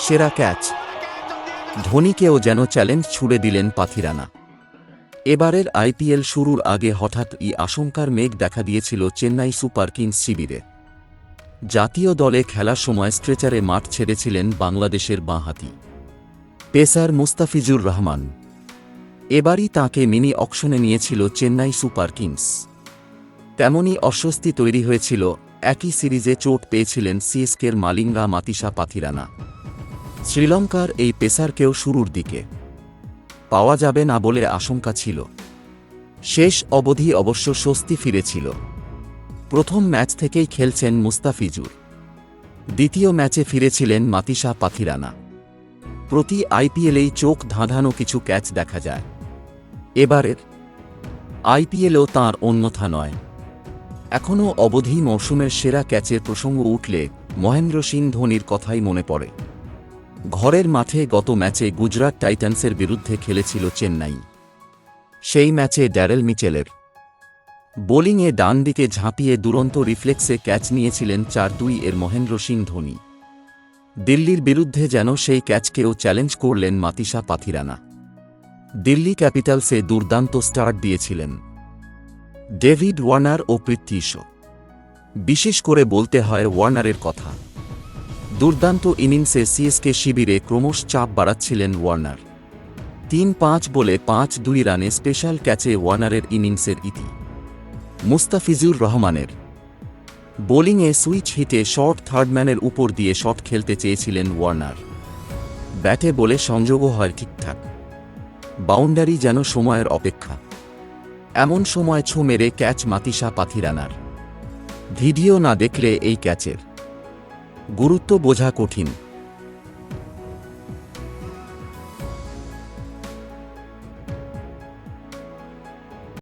সেরা ক্যাচ। ধোনিকেও যেন চ্যালেঞ্জ ছুড়ে দিলেন পাথিরানা। এবারের আইপিএল শুরুর আগে হঠাৎ ই আশঙ্কার মেঘ দেখা দিয়েছিল চেন্নাই সুপার কিংস শিবিরে। জাতীয় দলে খেলার সময় স্ট্রেচারে মাঠ ছেড়েছিলেন বাংলাদেশের বাঁহাতি। পেসার মুস্তাফিজুর রহমান। এবারই তাঁকে মিনি অকশনে নিয়েছিল চেন্নাই সুপার কিংস। তেমনই অস্বস্তি তৈরি হয়েছিল, একই সিরিজে চোট পেয়েছিলেন সিএসকের মালিঙ্গা মাতিসা পাথিরানা। শ্রীলঙ্কার এই পেসারকেও শুরুর দিকে। পাওয়া যাবে না বলে আশঙ্কা ছিল। শেষ অবধি অবশ্য স্বস্তি ফিরেছিল। প্রথম ম্যাচ থেকেই খেলছেন মুস্তাফিজুর। দ্বিতীয় ম্যাচে ফিরেছিলেন মাতিসা পাথিরানা। প্রতি আইপিএলেই চোখ ধাঁধানো কিছু ক্যাচ দেখা যায়। এবারের আইপিএলও তাঁর অন্যথা নয়। এখনও অবধি মৌসুমের সেরা ক্যাচের প্রসঙ্গ উঠলে মহেন্দ্র সিং ধোনির কথাই মনে পড়ে। ঘরের মাঠে গত ম্যাচে গুজরাট টাইটান্সের বিরুদ্ধে খেলেছিল চেন্নাই। সেই ম্যাচে ড্যারেল মিচেলের। বোলিংয়ে ডান দিকে ঝাঁপিয়ে দুরন্ত রিফ্লেক্সে ক্যাচ নিয়েছিলেন চার দুই এর মহেন্দ্র সিং ধোনি। দিল্লির বিরুদ্ধে যেন সেই ক্যাচকেও চ্যালেঞ্জ করলেন মাতিসা পাথিরানা। দিল্লি ক্যাপিটালসে দুর্দান্ত স্টার্ট দিয়েছিলেন। ডেভিড ওয়ার্নার ও পৃথ্বী বিশেষ করে বলতে হয় ওয়ার্নারের কথা। দুর্দান্ত ইনিংসে সিএসকে শিবিরে ক্রমশ চাপ বাড়াচ্ছিলেন ওয়ার্নার। তিন পাঁচ বলে পাঁচ দুই রানে স্পেশাল ক্যাচে ওয়ার্নারের ইনিংসের ইতি। মুস্তাফিজুর রহমানের। বোলিংয়ে সুইচ হিটে শর্ট থার্ডম্যানের উপর দিয়ে শট খেলতে চেয়েছিলেন ওয়ার্নার। ব্যাটে বলে সংযোগও হয় ঠিকঠাক। বাউন্ডারি যেন সময়ের অপেক্ষা। এমন সময় ছো মেরে ক্যাচ মাতিসা পাথিরানার। ভিডিও না দেখলে এই ক্যাচের। গুরুত্ব বোঝা কঠিন।